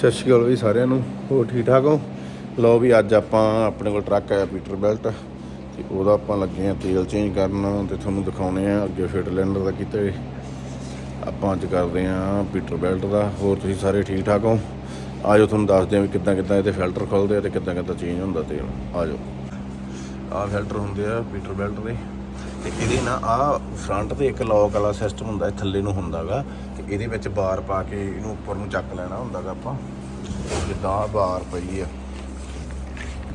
ਸਤਿ ਸ਼੍ਰੀ ਅਕਾਲ ਜੀ ਸਾਰਿਆਂ ਨੂੰ। ਹੋਰ ਠੀਕ ਠਾਕ ਹੋ? ਲਓ ਵੀ ਅੱਜ ਆਪਾਂ ਆਪਣੇ ਕੋਲ ਟਰੱਕ ਆਇਆ ਪੀਟਰ ਬੈਲਟ ਤੇ ਉਹਦਾ ਆਪਾਂ ਲੱਗੇ ਆ ਤੇਲ ਚੇਂਜ ਕਰਨ ਤੇ ਤੁਹਾਨੂੰ ਦਿਖਾਉਣੇ ਆ ਅੱਗੇ ਫਿਟ ਲੈਂਡਰ ਦਾ ਕੀਤੇ। ਆਪਾਂ ਅੱਜ ਕਰਦੇ ਆ ਪੀਟਰ ਬੈਲਟ ਦਾ। ਹੋਰ ਤੁਸੀਂ ਸਾਰੇ ਠੀਕ ਠਾਕ ਹੋ? ਆਜੋ ਤੁਹਾਨੂੰ ਦੱਸਦੇ ਆ ਵੀ ਕਿੱਦਾਂ ਕਿੱਦਾਂ ਇਹਦੇ ਫਿਲਟਰ ਖੋਲਦੇ ਆ ਤੇ ਕਿੱਦਾਂ ਕਿੱਦਾਂ ਚੇਂਜ ਹੁੰਦਾ ਤੇਲ। ਆਜੋ। ਆਹ ਫਿਲਟਰ ਹੁੰਦੇ ਆ ਪੀਟਰ ਬੈਲਟ ਦੇ। ਤੇ ਇਹਦੇ ਨਾ ਆ ਫਰੰਟ ਤੇ ਇੱਕ ਲੌਕ ਵਾਲਾ ਸਿਸਟਮ ਹੁੰਦਾ ਥੱਲੇ ਨੂੰ ਹੁੰਦਾਗਾ। ਤੇ ਇਹਦੇ ਵਿੱਚ ਬਾਰ ਪਾ ਕੇ ਇਹਨੂੰ ਉੱਪਰ ਨੂੰ ਚੱਕ ਲੈਣਾ ਹੁੰਦਾਗਾ ਆਪਾਂ। ਜਿੱਦਾਂ ਆਹ ਬਾਰ ਪਈ ਆ।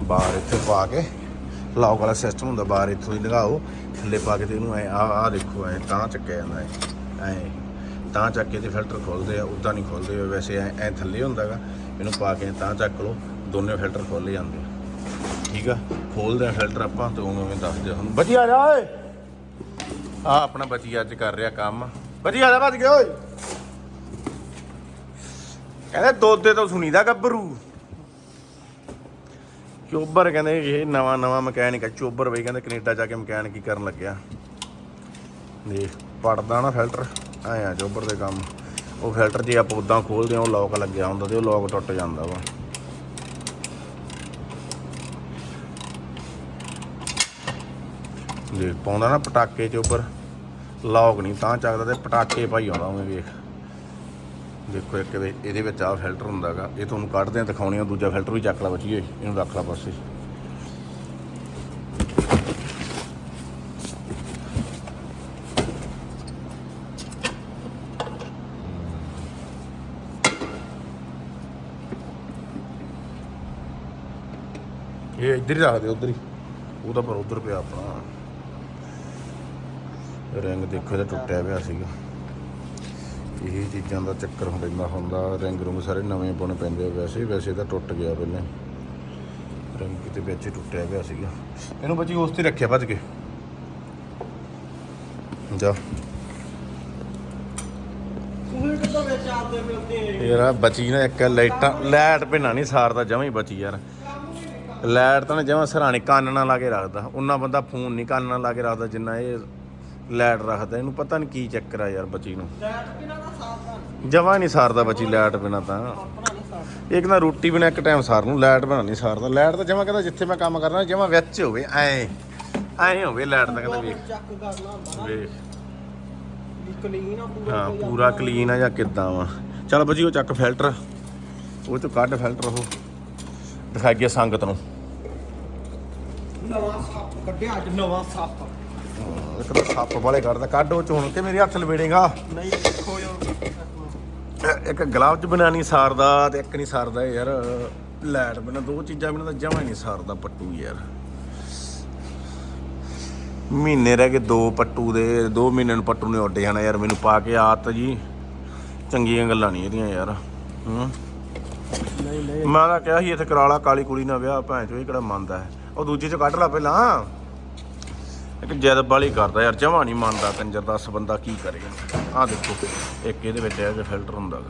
ਬਾਰ ਇੱਥੇ ਪਾ ਕੇ ਲੌਕ ਵਾਲਾ ਸਿਸਟਮ ਹੁੰਦਾ, ਬਾਰ ਇੱਥੋਂ ਹੀ ਲਗਾਓ। ਥੱਲੇ ਪਾ ਕੇ ਤੇ ਇਹਨੂੰ ਐ ਆ ਆ ਦੇਖੋ, ਐ ਤਾਂ ਚੱਕਿਆ ਜਾਂਦਾ ਐ ਐ, ਤਾਂ ਚੱਕ ਕੇ ਤੇ ਫਿਲਟਰ ਖੋਲਦੇ ਆ, ਉਦਾਂ ਨਹੀਂ ਖੋਲਦੇ, ਵੈਸੇ ਐ ਐ ਥੱਲੇ ਹੁੰਦਾਗਾ। ਇਹਨੂੰ ਪਾ ਕੇ ਤਾਂ ਚੱਕ ਲਓ, ਦੋਨੇ ਫਿਲਟਰ ਖੋਲੇ ਜਾਂਦੇ ਠੀਕ ਆ? ਖੋਲਦੇ ਆ ਫਿਲਟਰ ਆਪਾਂ ਤੇ ਉਵੇਂ ਦੱਸਦੇ ਆ। ਹੁਣ ਬੱਜੀ ਜਾ ਓਏ। ਆ ਆਪਣਾ ਬੱਜੀ ਅੱਜ ਕਰ ਰਿਹਾ ਕੰਮ। ਬੱਜੀ ਆ ਭੱਜ ਗਿਆ ਓਏ। ਕਹਿੰਦੇ ਦੋਦੇ ਤੋਂ ਸੁਣੀਦਾ ਗੱਭਰੂ। ਚੋਬਰ ਕਹਿੰਦੇ ਇਹ ਨਵਾਂ ਨਵਾਂ ਮਕੈਨਿਕ ਆ, ਚੋਬਰ ਬਈ ਕਹਿੰਦੇ ਕੈਨੇਡਾ ਜਾ ਕੇ ਮਕੈਨਿਕੀ ਕਰਨ ਲੱਗਿਆ। ਦੇਖ, ਪੜਦਾ ਨਾ ਫਿਲਟਰ, ਐ ਚੋਬਰ ਦੇ ਕੰਮ। ਉਹ ਫਿਲਟਰ ਜੇ ਆਪਾਂ ਉਦਾਂ ਖੋਲਦੇ ਆ, ਉਹ ਲੌਕ ਲੱਗਿਆ ਹੁੰਦਾ ਤੇ ਉਹ ਲੌਕ ਟੁੱਟ ਜਾਂਦਾ ਵਾ। ਦੇਖ, ਪਾਉਂਦਾ ਨਾ ਪਟਾਕੇ ਚੋਬਰ। ਲੌਕ ਨਹੀਂ ਤਾਂ ਚੱਕਦਾ ਤੇ ਪਟਾਕੇ ਪਾਈ ਆਉਂਦਾ ਉਹਨੇ ਵੇਖ। ਦੇਖੋ ਇੱਕ ਇਹਦੇ ਇਹਦੇ ਵਿੱਚ ਆ ਫਿਲਟਰ ਹੁੰਦਾਗਾ ਇਹ ਤੁਹਾਨੂੰ ਕੱਢਦੇ ਆ, ਦਿਖਾਉਣੇ ਆ, ਦੂਜਾ ਫਿਲਟਰ ਵੀ ਚੱਕ ਲਾ ਬਚੀਏ, ਇਹਨੂੰ ਰੱਖ ਲਾ ਪਾਸੇ। ਇਹ ਇੱਧਰ ਹੀ ਰੱਖ ਦੇ ਉਧਰ ਹੀ। ਉਹਦਾ ਪਰ ਉਧਰ ਪਿਆ ਆਪਣਾ। ਰਿੰਗ ਦੇਖੋ, ਇਹਦਾ ਟੁੱਟਿਆ ਪਿਆ ਸੀਗਾ। ਇਹੀ ਚੀਜ਼ਾਂ ਦਾ ਚੱਕਰ ਹੁੰਦਾ ਇੰਨਾ ਹੁੰਦਾ, ਰਿੰਗ ਰੁੰਗ ਸਾਰੇ ਨਵੇਂ ਪਾਉਣੇ ਪੈਂਦੇ ਆ। ਵੈਸੇ ਵੈਸੇ ਤਾਂ ਟੁੱਟ ਗਿਆ ਪਹਿਲਾਂ। ਰਿੰਗ ਕਿਤੇ ਵਿੱਚ ਟੁੱਟਿਆ ਪਿਆ ਸੀਗਾ। ਇਹਨੂੰ ਬੱਚੀ ਉਸ ਤੇ ਰੱਖਿਆ, ਭੱਜ ਕੇ। ਜਾ। ਯਾਰ ਬਚੀ ਨਾ ਇੱਕ ਲਾਈਟਾਂ, ਲਾਈਟ ਪਿੰਨਾ ਨਹੀਂ ਸਾਰਦਾ ਜਮਾਂ ਹੀ ਬਚੀ ਯਾਰ। ਲਾਈਟ ਤਾਂ ਨਾ ਜਮਾਂ ਸਰਾਣੇ ਕੰਨ ਨਾਲ ਲਾ ਕੇ ਰੱਖਦਾ। ਉਹਨਾਂ ਬੰਦਾ ਫੋਨ ਨਹੀਂ ਕੰਨ ਨਾਲ ਲਾ ਕੇ ਰੱਖਦਾ ਜਿੰਨਾ ਇਹ ਲਾਈਟ ਰੱਖਦਾ ਇਹਨੂੰ ਪਤਾ ਨਹੀਂ ਕੀ ਚੱਕਰ ਆ ਯਾਰ ਬਚੀ ਨੂੰ। ਲੈਟ ਬਿਨਾ ਸਾਫ਼ ਜਮਾਂ ਨਹੀਂ ਸਾਰਦਾ ਬਚੀ ਲਾਈਟ ਬਿਨਾ ਤਾਂ। ਆਪਣਾ ਨਹੀਂ ਸਾਫ਼ ਇੱਕ ਨਾ ਰੋਟੀ ਬਿਨਾ ਇੱਕ ਟਾਈਮ ਸਾਰ ਨੂੰ ਲਾਈਟ ਬਣਾ ਨਹੀਂ ਸਾਰਦਾ। ਲਾਈਟ ਤਾਂ ਜਮਾਂ ਕਹਿੰਦਾ ਜਿੱਥੇ ਮੈਂ ਕੰਮ ਕਰਨਾ ਜਮਾਂ ਵਿੱਚ ਹੋਵੇ ਐ। ਐ ਹੋਵੇ ਲਾਈਟ ਤਾਂ ਕਹਿੰਦਾ ਵੇਖ। ਚੱਕ ਕਰਨਾ ਹੁੰਦਾ ਨਾ। ਵੇਖ। ਵੀ ਕਲੀਨ ਆ ਪੂਰਾ ਹਾਂ ਕੋਈ ਪੂਰਾ ਕਲੀਨ ਆ ਜਾਂ ਕਿੱਦਾਂ ਵਾ। ਚੱਲ ਬਜੀ ਉਹ ਚੱਕ ਫਿਲਟਰ ਉਹ ਚੋਂ ਕੱਢ ਫਿਲਟਰ ਉਹ। ਦਿਖਾਈ ਗਿਆ ਸੰਗਤ ਨੂੰ। ਨਵਾਂ ਸਾਫ਼ ਕੱਢਿਆ ਅੱਜ ਨਵਾਂ ਸਾਫ਼। ਇੱਕ ਤਾਂ ਸੱਪ ਵਾਲੇ ਕੱਢਦਾ ਕੱਢ ਉਹ ਚੋਂ ਕਿ ਮੇਰੇ ਹੱਥ ਲਵੇੜੇਗਾ? ਨਹੀਂ ਦੇਖੋ ਜੋ ਇੱਕ ਗਲਾਵ ਚ ਨਹੀਂ ਸਾਰਦਾ ਤੇ ਇੱਕ ਨਹੀਂ ਸਾਰਦਾ ਯਾਰ। ਲਾਈਟ ਬਿਨਾ ਦੋ ਚੀਜ਼ਾਂ ਬਿਨਾ ਤਾਂ ਜਮਾ ਨਹੀਂ ਸਾਰਦਾ ਪੱਟੂ ਯਾਰ। ਮਹੀਨੇ ਰਹਿ ਗਏ ਦੋ ਪੱਟੂ ਦੇ ਦੋ ਮਹੀਨੇ ਨੂੰ ਪੱਟੂ ਨੇ ਉੱਡ ਜਾਣਾ ਯਾਰ ਮੈਨੂੰ ਪਾ ਕੇ ਆਤ ਜੀ। ਚੰਗੀਆਂ ਗੱਲਾਂ ਨਹੀਂ ਇਹਦੀਆਂ ਯਾਰ ਹੂੰ। ਨਹੀਂ ਨਹੀਂ। ਮੈਂ ਤਾਂ ਕਿਹਾ ਸੀ ਇੱਥੇ ਕਰਾਲਾ ਕਾਲੀ ਕੁੜੀ ਨਾਲ ਵਿਆਹ ਭੈਣ ਚੋ ਇਹ ਕਿਹੜਾ ਮੰਨਦਾ ਹੈ? ਉਹ ਦੂਜੇ ਚ ਕੱਢ ਲਾ ਪਹਿਲਾਂ। ਇੱਕ ਜਦ ਬਾਲੀ ਕਰਦਾ ਯਾਰ ਜਮਾ ਨਹੀਂ ਮੰਨਦਾ ਕੰਜਰ ਦੱਸ ਬੰਦਾ ਕੀ ਕਰੇਗਾ ਆਹ ਦੇਖੋ ਇੱਕ ਇਹਦੇ ਵਿੱਚ ਇਹ ਜਿਹਾ ਫਿਲਟਰ ਹੁੰਦਾ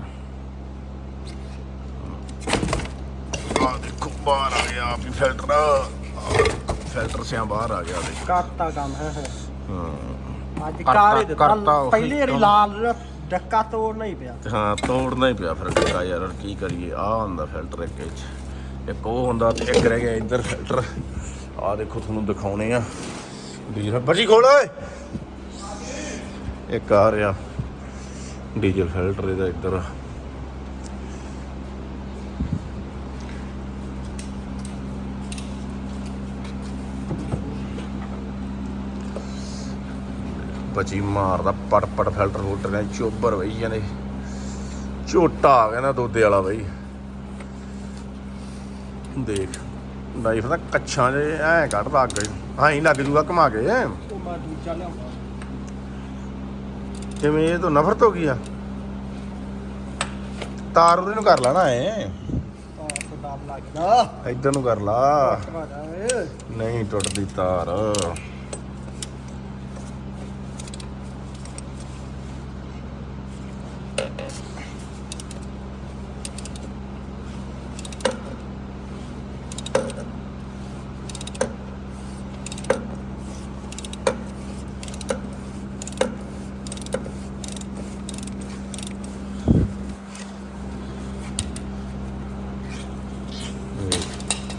ਆਹ ਦੇਖੋ ਬਾਹਰ ਆ ਗਿਆ ਵੀ ਫਿਲਟਰ ਫਿਲਟਰ ਸਿਆ ਬਾਹਰ ਆ ਗਿਆ ਦੇਖ। ਕਰਤਾ ਕੰਮ ਹੈ ਹੈ। ਹਾਂ। ਅੱਜ ਕਾਰੇ ਉਹੀ ਪਹਿਲੀ ਵਾਰੀ। ਲਾਲ ਡੱਕਾ ਤੋੜਨਾ ਹੀ ਪਿਆ। ਹਾਂ ਤੋੜਨਾ ਹੀ ਪਿਆ ਫਿਰ ਡੱਕਾ ਯਾਰ ਕੀ ਕਰੀਏ? ਆਹ ਹੁੰਦਾ ਫਿਲਟਰ ਇੱਕ ਇਹ ਇੱਕ ਉਹ ਹੁੰਦਾ ਤੇ ਇੱਕ ਰਹਿ ਗਿਆ ਇੱਧਰ ਫਿਲਟਰ ਆਹ ਦੇਖੋ ਤੁਹਾਨੂੰ ਦਿਖਾਉਣੇ ਆ। ਡੀਜ਼ਲ। ਬੱਜੀ ਖੋਲ, ਓਏ। ਇੱਕ ਆ ਰਿਹਾ। ਡੀਜ਼ਲ ਫਿਲਟਰ ਇਹਦਾ ਇੱਧਰ। ਬਚੀ ਮਾਰਦਾ ਪੜ ਪੜ ਫਿਲਟਰ ਫੁਲਟਰ ਨੇ, ਚੋਬਰ ਵਈ ਜਾਂਦੇ ਝੋਟਾ ਆ ਗਿਆ ਨਾ ਦੋਦੇ ਵਾਲਾ ਬਈ। ਦੇਖ। ਨਾਈਫ ਦਾ ਕੱਛਾਂ ਜੇ ਐ ਕੱਢ ਲੱਗ ਗਈ ਹਾਂ ਹੀ ਲੱਗ ਜੂਗਾ ਘਮਾ ਕੇ। ਉਹ ਮੈਂ ਦੂਜਾ ਲਿਆਉਂਦਾ ਕਿਵੇਂ ਇਹ ਤੋਂ ਨਫ਼ਰਤ ਹੋ ਗਈ ਆ? ਤਾਰ ਉਹਦੇ ਨੂੰ ਕਰ ਲੈਣਾ ਐ। ਆਹ ਸਦਾ ਲੱਗਦਾ ਇੱਧਰ ਨੂੰ ਕਰ ਲਾ। ਨਹੀਂ ਟੁੱਟਦੀ ਤਾਰ।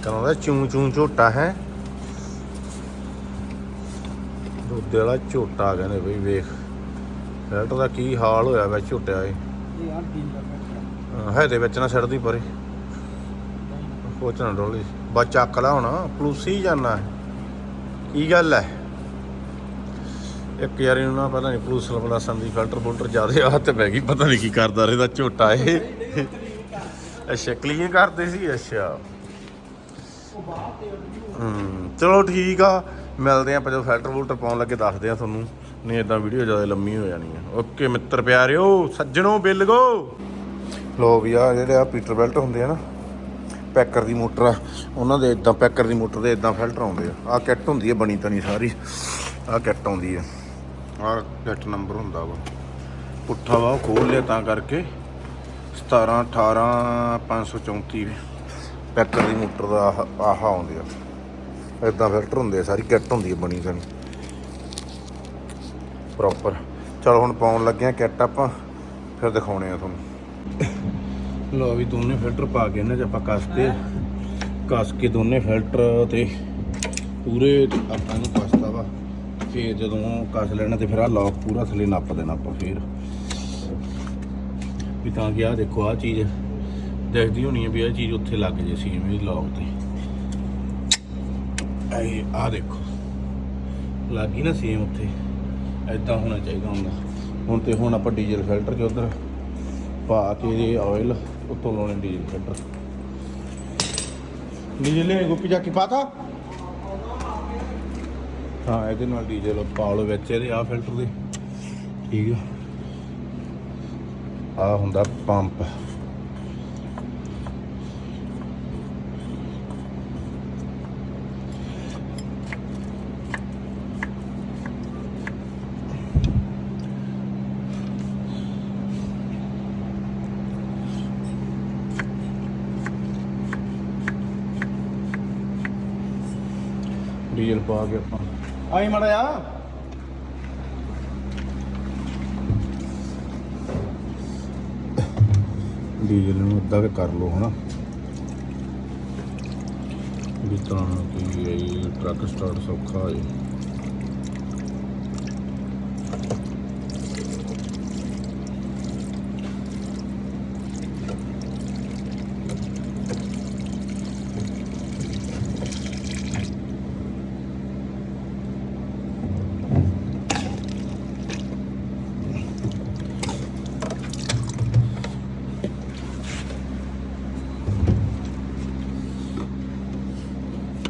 ਕਹਿੰਦਾ ਚੂੰ ਚੂੰ ਝੋਟਾ ਹੈ। ਦੁੱਧ ਵਾਲਾ ਝੋਟਾ ਕਹਿੰਦੇ ਬਈ ਵੇਖ। ਫਿਲਟਰ ਦਾ ਕੀ ਹਾਲ ਹੋਇਆ ਵਾ ਝੋਟਿਆ ਅਹ ਹੈ ਦੇ ਵਿੱਚ ਨਾ ਛੱਡਦੀ ਪਰੇ। ਕੋਚ ਨਾ ਡੋਲੀ। ਬਾ ਚੱਕ ਲਾ ਹੁਣ। ਪਲੂਸੀ ਜਾਣਾ ਕੀ ਗੱਲ ਹੈ? ਇੱਕ ਯਾਰ ਇਹਨੂੰ ਨਾ ਪਤਾ ਨਹੀਂ ਪਲੂਸ ਪਲਾਸਨ ਦੀ ਫਿਲਟਰ ਫੁਲਟਰ ਜ਼ਿਆਦਾ ਹੱਥ ਪੈ ਗਈ ਪਤਾ ਨਹੀਂ ਕੀ ਕਰਦਾ ਰਹਿੰਦਾ ਝੋਟਾ ਇਹ। ਅੱਛਾ ਕਲੀਨ ਕਰਦੇ ਸੀ ਅੱਛਾ। ਹੂੰ, ਚਲੋ ਠੀਕ ਆ। ਮਿਲਦੇ ਆ ਆਪਾਂ ਜਦੋਂ ਫਿਲਟਰ ਫੁਲਟਰ ਪਾਉਣ ਲੱਗੇ, ਦੱਸਦੇ ਆ ਤੁਹਾਨੂੰ। ਨਹੀਂ ਇਦਾਂ ਵੀਡੀਓ ਜ਼ਿਆਦਾ ਲੰਮੀ ਹੋ ਜਾਣੀ ਆ। ਓਕੇ ਮਿੱਤਰ ਪਿਆਰਿਓ, ਸੱਜਣੋ ਬਿੱਲਗੋ ਲੋ ਵੀ ਆ ਜਿਹੜੇ ਆ ਪੀਟਰ ਬੈਲਟ ਹੁੰਦੇ ਆ ਨਾ, ਪੈਕਰ ਦੀ ਮੋਟਰ ਆ, ਉਹਨਾਂ ਦੇ ਇਦਾਂ ਪੈਕਰ ਦੀ ਮੋਟਰ ਦੇ ਇਦਾਂ ਫਿਲਟਰ ਆਉਂਦੇ ਆ। ਆ ਕਿੱਟ ਹੁੰਦੀ ਆ ਬਣੀ ਤਾਂ ਨਹੀਂ ਸਾਰੀ। ਆ ਕਿੱਟ ਆਉਂਦੀ ਆ। ਆ ਕਿੱਟ ਨੰਬਰ ਹੁੰਦਾ ਵਾ। ਪੁੱਠਾ ਵਾ, ਉਹ ਖੋਲ ਲਿਆ ਤਾਂ ਕਰਕੇ। 17 18 534 ਟਰੈਕਟਰ ਦੀ ਮੋਟਰ ਦਾ ਆਹ ਆਹ ਆਉਂਦੇ ਆ। ਇਦਾਂ ਫਿਲਟਰ ਹੁੰਦੇ ਆ, ਸਾਰੀ ਕਿੱਟ ਹੁੰਦੀ ਹੈ ਬਣੀ ਤਣੀ ਪ੍ਰੋਪਰ ਚਲੋ ਹੁਣ ਪਾਉਣ ਲੱਗੇ ਆ ਕਿੱਟ ਆਪਾਂ, ਫਿਰ ਦਿਖਾਉਣੇ ਆ ਤੁਹਾਨੂੰ। ਲੋ ਵੀ ਦੋਨੇ ਫਿਲਟਰ ਪਾ ਕੇ ਇਹਨਾਂ 'ਚ ਆਪਾਂ ਕੱਸਦੇ ਕੱਸ ਕੇ ਦੋਨੇ ਫਿਲਟਰ ਤੇ ਪੂਰੇ ਆਪਾਂ ਨੂੰ ਕੱਸਦਾ ਵਾ। ਫੇਰ ਜਦੋਂ ਕੱਸ ਲੈਣਾ ਤੇ ਫਿਰ ਆ ਲੌਕ ਪੂਰਾ ਥੱਲੇ ਨੱਪ ਦੇਣਾ ਆਪਾਂ ਫੇਰ। ਵੀ ਤਾਂ ਕਿ ਆ ਦੇਖੋ ਆ ਚੀਜ਼ ਦੇਖਦੀ ਹੋਣੀ ਹੈ ਵੀ ਇਹ ਚੀਜ਼ ਉੱਥੇ ਲੱਗ ਜੇ ਸੀ ਮੇਰੀ ਲੌਕ ਤੇ। ਇਹ ਆ ਦੇਖੋ। ਲੱਗੀ ਨਾ ਸੇਮ ਉੱਥੇ। ਐਦਾਂ ਹੋਣਾ ਚਾਹੀਦਾ ਹੁੰਦਾ। ਹੁਣ ਤੇ ਹੁਣ ਆਪਾਂ ਡੀਜ਼ਲ ਫਿਲਟਰ ਚ ਉਧਰ ਪਾ ਕੇ ਇਹ ਆਇਲ ਉੱਤੋਂ ਲਾਉਣੇ ਡੀਜ਼ਲ ਫਿਲਟਰ ਡੀਜ਼ਲ ਨੇ ਗੋਪੀ ਜਾ ਕੇ ਪਾਤਾ? ਹਾਂ, ਇਹਦੇ ਨਾਲ ਡੀਜ਼ਲ ਪਾ ਲਓ ਵਿੱਚ ਇਹਦੇ ਆ ਫਿਲਟਰ ਦੇ। ਠੀਕ ਆ। ਆ ਹੁੰਦਾ ਪੰਪ ਡੀਜ਼ਲ ਪਾ ਕੇ ਆਪਾਂ। ਆਈ ਮੜਾ ਆ ਡੀਜ਼ਲ ਨੂੰ ਅੱਧਾ ਕੁ ਕਰ ਲਓ ਹਨਾ। ਵੀ ਤਾਂ ਕਿ ਇਹ ਟਰੱਕ ਸਟਾਰਟ ਸੌਖਾ ਹੋ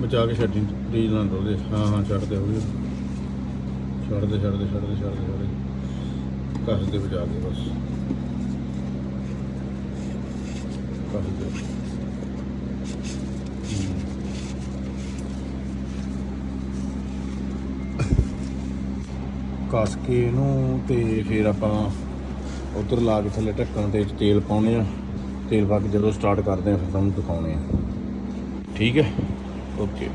ਬਚਾ ਕੇ ਛੱਡੀ ਡੀਜ਼ਲ ਨਾਲ ਡੋਲੇ ਹਾਂ ਹਾਂ ਛੱਡ ਦੇ ਹੌਲੀ ਛੱਡ ਦੇ ਛੱਡ ਦੇ ਛੱਡ ਦੇ ਛੱਡ ਦੇ ਛੱਡ ਦੇ ਕੱਸ ਦੇ ਬਚਾ ਕੇ ਬਸ। ਕੱਸ ਦੇ। ਹਮ। ਕੱਸ ਕੇ ਇਹਨੂੰ ਤੇ ਫਿਰ ਆਪਾਂ ਉਧਰ ਲਾ ਕੇ ਥੱਲੇ ਢੱਕਣ ਤੇ ਤੇਲ ਪਾਉਣੇ ਆ। ਤੇਲ ਪਾ ਕੇ ਜਦੋਂ ਸਟਾਰਟ ਕਰਦੇ ਆ, ਫਿਰ ਤੁਹਾਨੂੰ ਦਿਖਾਉਣੇ ਆ। ਠੀਕ ਹੈ? ਓਕੇ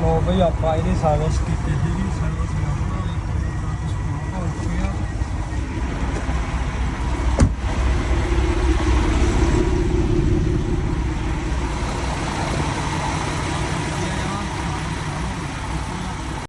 ਲੋ ਬਈ ਆਪਾਂ ਇਹਦੀ ਸਰਵਿਸ ਕੀਤੀ ਸੀਗੀ ਸਰਵਿਸ